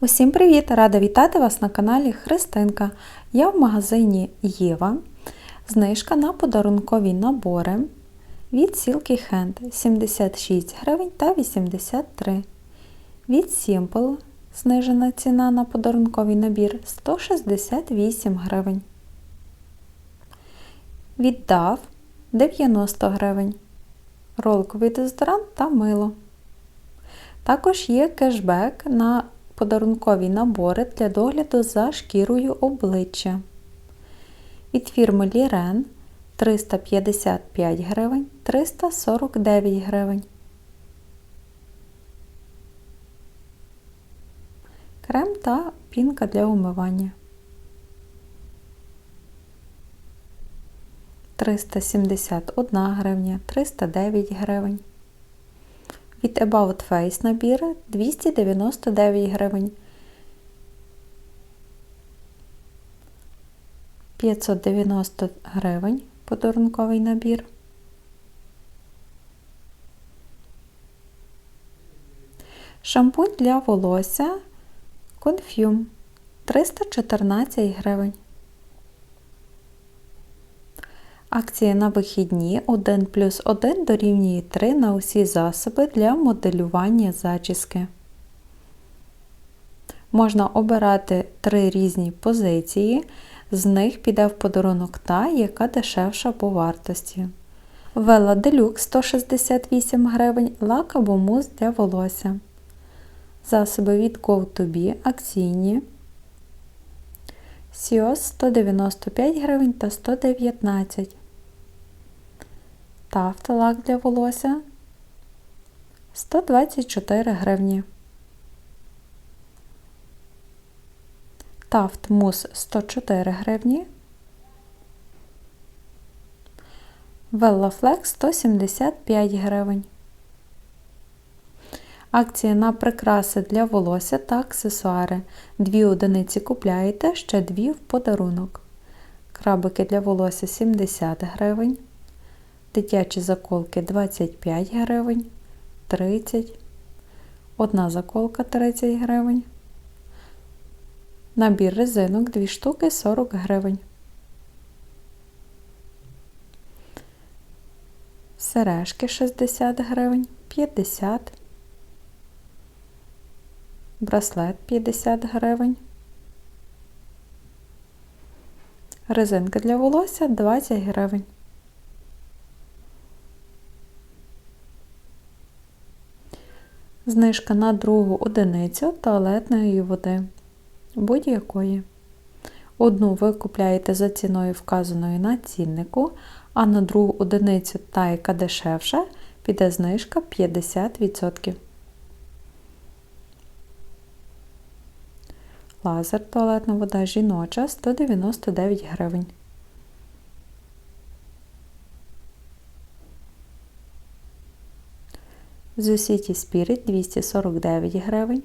Усім привіт! Рада вітати вас на каналі Христинка. Я в магазині Єва. Знижка на подарункові набори від Silky Hand 76 гривень та 83 Від Simple знижена ціна на подарунковий набір 168 гривень. Від DAV 90 гривень. Ролковий дезодорант та мило. Також є кешбек на подарункові набори для догляду за шкірою обличчя. Від фірми Лірен 355 гривень 349 гривень. Крем та пінка для умивання. 371 гривня, 309 гривень. Від About Face набір 299 гривень. 590 гривень подарунковий набір. Шампунь для волосся Confume 314 гривень. Акція на вихідні 1 плюс 1 дорівнює 3 на усі засоби для моделювання зачіски. Можна обирати три різні позиції, з них піде в подарунок та, яка дешевша по вартості. Вела Deluxe 168 гривень, лак або мус для волосся. Засоби від Go2B акційні. Сіос 195 гривень та 119 Тафт лак для волосся 124 гривні. Тафт мус 104 гривні. Веллафлекс 175 гривень. Акція на прикраси для волосся та аксесуари. Дві одиниці купляєте, ще дві в подарунок. Крабики для волосся 70 гривень. Дитячі заколки 25 гривень, 30. Одна заколка 30 гривень. Набір резинок 2 штуки 40 гривень. Сережки 60 гривень, 50 браслет 50 гривень. Резинка для волосся 20 гривень. Знижка на другу одиницю туалетної води. Будь-якої. Одну ви купляєте за ціною вказаною на ціннику, а на другу одиницю та, яка дешевша, піде знижка 50%. Лазер туалетна вода жіноча 199 гривень. The City Spirit 249 гривень.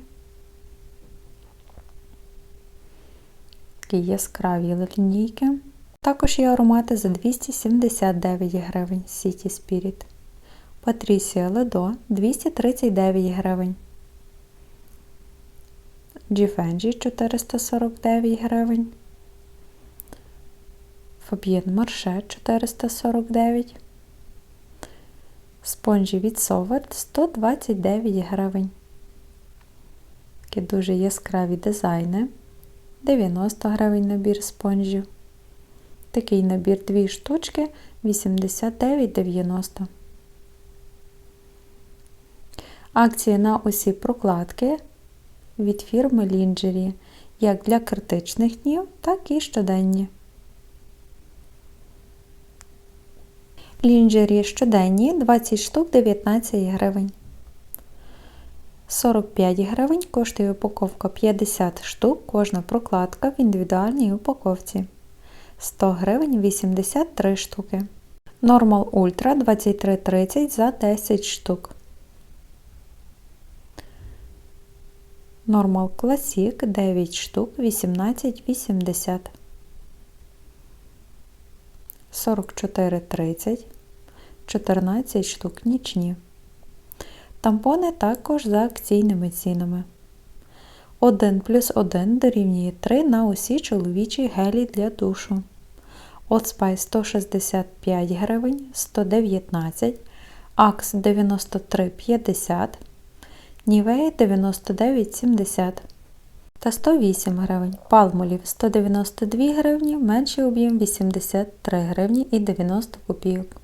Такі яскраві лінійки. Також є аромати за 279 гривень City Spirit. Patricia Ledo 239 гривень. Givenchy 449 гривень. Fabienne Marche 449. Спонжі від Совert 129 гривень. Такі дуже яскраві дизайни. 90 гривень набір спонжів. Такий набір 2 штучки 89,90. Акції на усі прокладки від фірми Lingerie, як для критичних днів, так і щоденні. Лінджері щоденні 20 штук 19 гривень. 45 гривень коштує упаковка 50 штук, кожна прокладка в індивідуальній упаковці. 100 гривень 83 штуки. Normal Ultra 23,30 за 10 штук. Normal Classic 9 штук 18,80. 44,30. 14 штук нічні. Тампони також за акційними цінами. 1 плюс 1 дорівнює 3 на усі чоловічі гелі для душу. Spice 165 гривень, 119, Axe 93,50, Nivea 99,70 та 108 гривень. Палмолів 192 гривні, менший об'єм 83 гривні і 90 копійок.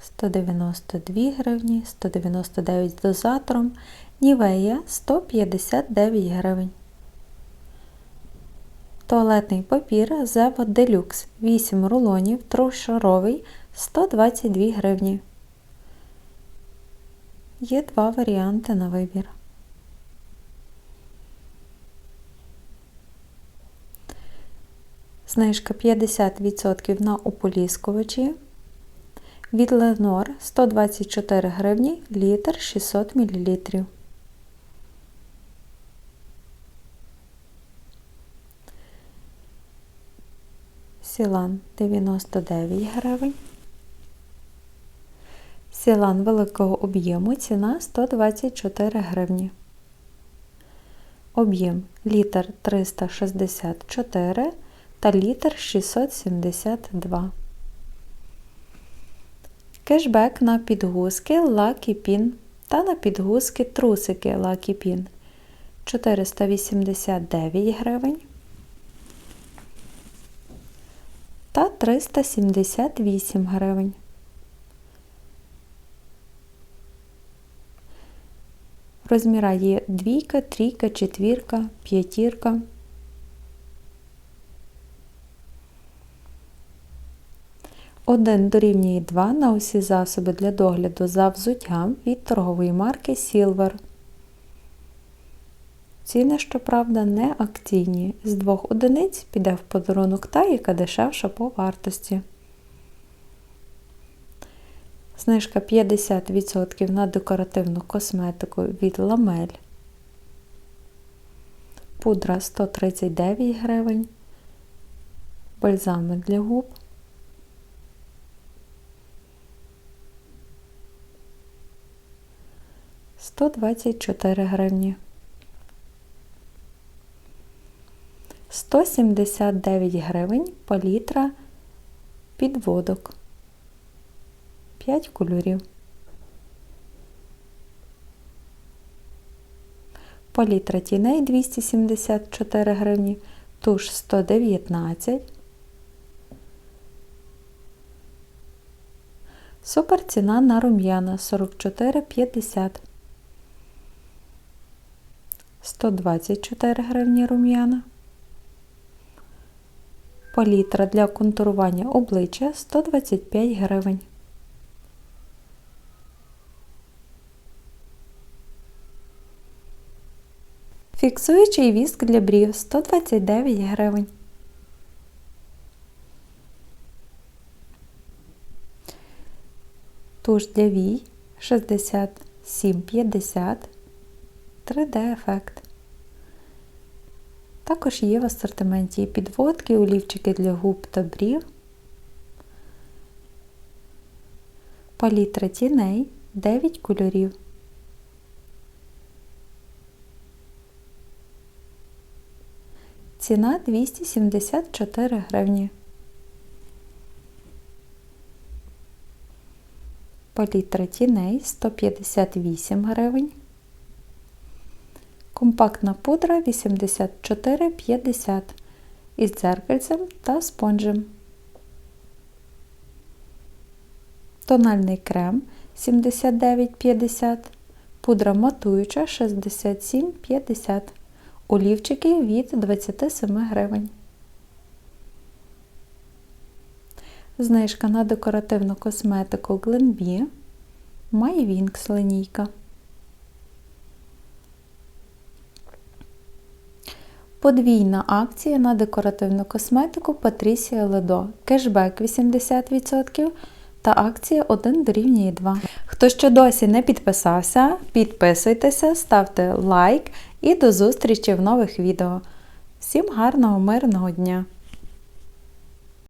192 гривні, 199 з дозатором, Нівея 159 гривень. Туалетний папір Зева Делюкс 8 рулонів, трьохшаровий 122 гривні. Є два варіанти на вибір. Знижка 50% на ополіскувачі. Від Ленор 124 гривні літр 600 мл. Сілан 99 гривень. Сілан великого об'єму ціна 124 гривні. Об'єм літр 364 та літр 672. Кешбек на підгузки Lucky Pin та на підгузки трусики Lucky Pin 489 гривень та 378 гривень. Розміра є двійка, трійка, четвірка, п'ятірка. Один дорівнює 2 на усі засоби для догляду за взуттям від торгової марки Silver. Ціни, щоправда, не акційні. З двох одиниць піде в подарунок та, яка дешевша по вартості. Знижка 50% на декоративну косметику від ламель. Пудра 139 гривень. Бальзами для губ. Сто двадцять чотири гривні. 179 гривень палітра підводок. 5 кольорів. Палітра тіней 274 гривні, туш 119. Супер ціна на рум'яна 44,50. 124 гривні рум'яна. Палітра для контурування обличчя 125 гривень. Фіксуючий віск для брів 129 гривень. Туш для вій 67,50 3D ефект. Також є в асортименті підводки, олівчики для губ та брів, палітра тіней 9 кольорів. Ціна 274 гривні. Палітра тіней 158 гривень. Компактна пудра 84,50 із дзеркальцем та спонжем. Тональний крем 79,50, пудра матуюча 67,50, олівчики від 27 гривень. Знижка на декоративну косметику Glenbee, Wings линійка. Подвійна акція на декоративну косметику Patricia Ledo. Кешбек 80% та акція 1 дорівнює 2. Хто ще досі не підписався, підписуйтеся, ставте лайк і до зустрічі в нових відео. Всім гарного мирного дня!